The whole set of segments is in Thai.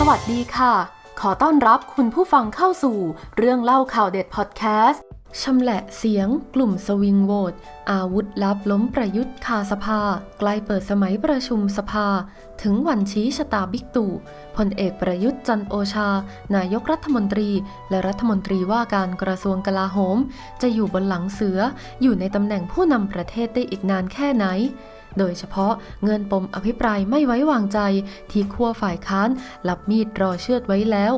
สวัสดีค่ะ ขอต้อนรับคุณผู้ฟังเข้าสู่เรื่องเล่าข่าวเด็ดพอดแคสต์ชำแหละเสียงกลุ่มสวิงโหวตอาวุธลับล้มประยุทธ์คาสภา ใกล้เปิดสมัยประชุมสภา ถึงวันชี้ชะตาบิ๊กตู่พลเอกประยุทธ์จันโอชา นายกรัฐมนตรี และรัฐมนตรีว่าการกระทรวงกลาโหม จะอยู่บนหลังเสืออยู่ในตำแหน่งผู้นำประเทศได้อีกนานแค่ไหน โดยเฉพาะเงินปมอภิปรายไม่ไว้วางใจที่ขั้วฝ่ายค้านหลับมีดรอเชือดไว้แล้ว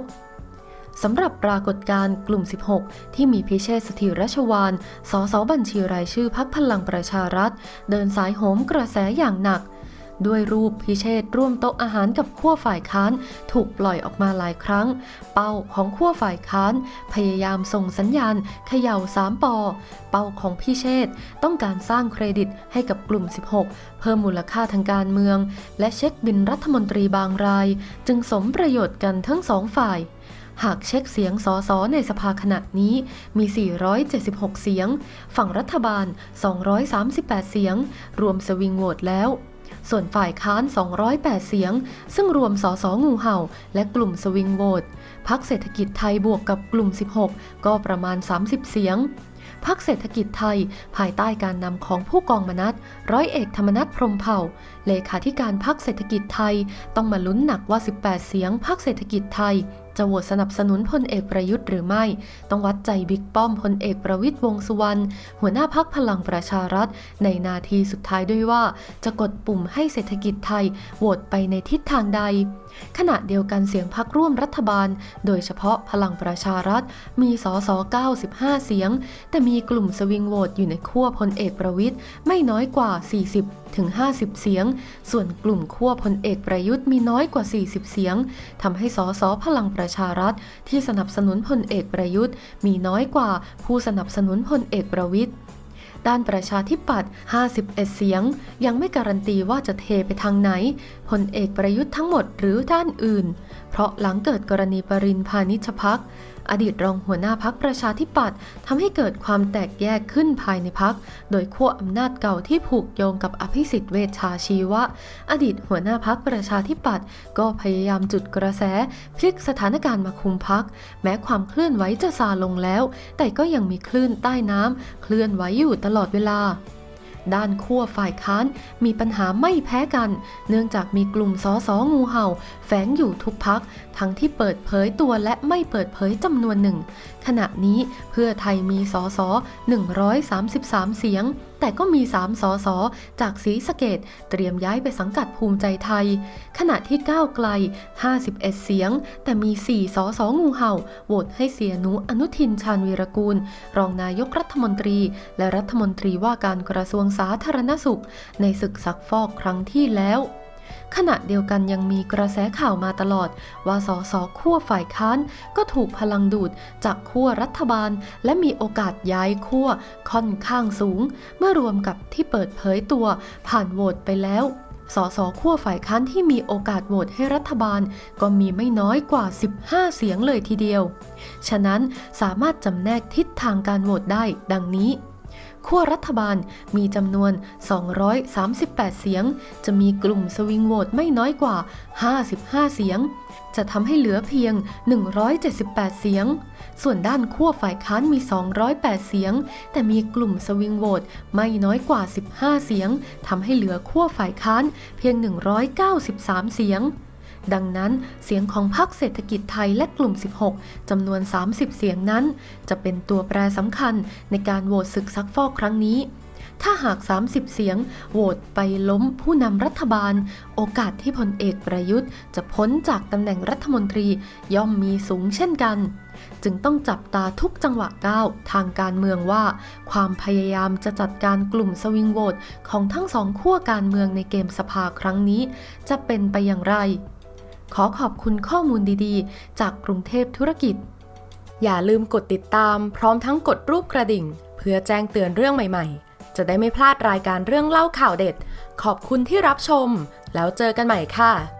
สำหรับปรากฏการณ์กลุ่ม 16 ที่มีพิเชษสถิรชวานสสบัญชีรายชื่อพักพลังประชารัฐ เดินสายโหมกระแสอย่างหนัก ด้วยรูปพิเชษร่วมโต๊ะอาหารกับขั้วฝ่ายค้านถูกปล่อยออกมาหลายครั้ง เป้าของขั้วฝ่ายค้าน พยายามส่งสัญญาณเขย่าสามปอ เป้าของพิเชษต้องการสร้างเครดิตให้กับกลุ่ม 16 เพิ่มมูลค่าทางการเมือง และเช็คบินรัฐมนตรีบางราย จึงสมประโยชน์กันทั้งสองฝ่ายหากเช็คเสียงสอสอในสภาขณะนี้มี 476 เสียง ฝั่งรัฐบาล 238 เสียง รวมสวิงโหวตแล้ว ส่วนฝ่ายค้าน 208 เสียง ซึ่งรวมสอสองูเห่า และกลุ่มสวิงโหวตพักเศรษฐกิจไทยบวกกับกลุ่ม 16 ก็ประมาณ 30 เสียงพักเศรษฐกิจไทย ภายใต้การนำของผู้กองมนัสร้อยเอกธรรมนัฐพรมเผ่า เลขาธิการพักเศรษฐกิจไทย ต้องมาลุ้นหนักว่า 18 เสียงพักเศรษฐกิจไทย จะโหวตสนับสนุนพลเอกประยุทธ์หรือไม่ ต้องวัดใจบิ๊กป้อมพลเอกประวิตยวงษ์สุวรรณหัวหน้าพักพลังประชารัฐ ในนาทีสุดท้ายด้วยว่า จะกดปุ่มให้เศรษฐกิจไทยโหวตไปในทิศทางใดขณะเดียวกันเสียงพักร่วมรัฐบาล โดยเฉพาะพลังประชารัฐ มีสส95 เสียง แต่มีกลุ่มสวิงโหวตอยู่ในขั้วพลเอกประวิตยไม่น้อยกว่า 40 ถึง 50 เสียง ส่วนกลุ่มขั้วพลเอกประยุทธ์มีน้อยกว่า 40 เสียงทำให้สสพลังประชารัฐ ที่สนับสนุนพลเอกประยุทธ์ มีน้อยกว่าผู้สนับสนุนพลเอกประวิตย ด้านประชาธิปัตย์51 เสียง ยังไม่การันตีว่าจะเทไปทางไหนพลเอกประยุทธ์ทั้งหมดหรือด้านอื่น เพราะหลังเกิดกรณีปรินพานิชพัก อดีตรองหัวหน้าพักประชาธิปัตย์ทำให้เกิดความแตกแยกขึ้นภายในพัก โดยขั้วอำนาจเก่าที่ผูกโยงกับอภิสิทธิ์เวชชาชีวะ อดีตหัวหน้าพักประชาธิปัตย์ก็พยายามจุดกระแส พลิกสถานการณ์มาคุมพัก แม้ความเคลื่อนไหวจะซาลงแล้ว แต่ก็ยังมีคลื่นใต้น้ำเคลื่อนไหวอยู่ตลอดเวลา ด้านขั้วฝ่ายค้านมีปัญหาไม่แพ้กัน เนื่องจากมีกลุ่มสอสองูเห่า แฝงอยู่ทุกพัก ทั้งที่เปิดเผยตัวและไม่เปิดเผยจำนวนหนึ่ง ขณะนี้เพื่อไทยมีสอสอ133 เสียง แต่ก็มี 3 สอสอจากศรีสะเกดเตรียมย้ายไปสังกัดภูมิใจไทย ขณะที่ก้าวไกล 51 เสียง แต่มี 4 สอสองูเห่าโหวตให้เสียหนูอนุทินชาญวีรกูล รองนายกรัฐมนตรี และรัฐมนตรีว่าการกระทรวงสาธารณสุข ในศึกซักฟอกครั้งที่แล้ว ขณะเดียวกันยังมีกระแสข่าวมาตลอด ว่าสสขั้วฝ่ายค้านก็ถูกพลังดูดจากขั้วรัฐบาล และมีโอกาสย้ายขั้วค่อนข้างสูง เมื่อรวมกับที่เปิดเผยตัวผ่านโหวตไปแล้วสสขั้วฝ่ายค้านที่มีโอกาสโหวตให้รัฐบาล ก็มีไม่น้อยกว่า 15 เสียงเลยทีเดียว ฉะนั้นสามารถจำแนกทิศทางการโหวตได้ดังนี้ ขั้วรัฐบาลมีจำนวน 238 เสียง จะมีกลุ่มสวิงโหวตไม่น้อยกว่า 55 เสียง จะทำให้เหลือเพียง 178 เสียง ส่วนด้านขั้วฝ่ายค้านมี 208 เสียง แต่มีกลุ่มสวิงโหวตไม่น้อยกว่า 15 เสียงทำให้เหลือขั้วฝ่ายค้านเพียง 193 เสียง ดังนั้นเสียงของพรรคเศรษฐกิจไทยและกลุ่ม 16 จำนวน 30 เสียงนั้น จะเป็นตัวแปรสำคัญในการโหวตศึกซักฟอกครั้งนี้ถ้าหาก 30 เสียง โหวตไปล้มผู้นำรัฐบาล โอกาสที่พลเอกประยุทธ์ จะพ้นจากตำแหน่งรัฐมนตรีย่อมมีสูงเช่นกัน จึงต้องจับตาทุกจังหวะก้าวทางการเมืองว่า ความพยายามจะจัดการกลุ่มสวิงโหวตของทั้งสองขั้วการเมืองในเกมสภาครั้งนี้ จะเป็นไปอย่างไร ขอขอบคุณข้อมูลดีๆ จากกรุงเทพธุรกิจ อย่าลืมกดติดตาม พร้อมทั้งกดรูปกระดิ่ง เพื่อแจ้งเตือนเรื่องใหม่ๆ จะได้ไม่พลาดรายการเรื่องเล่าข่าวเด็ด ขอบคุณที่รับชม แล้วเจอกันใหม่ค่ะ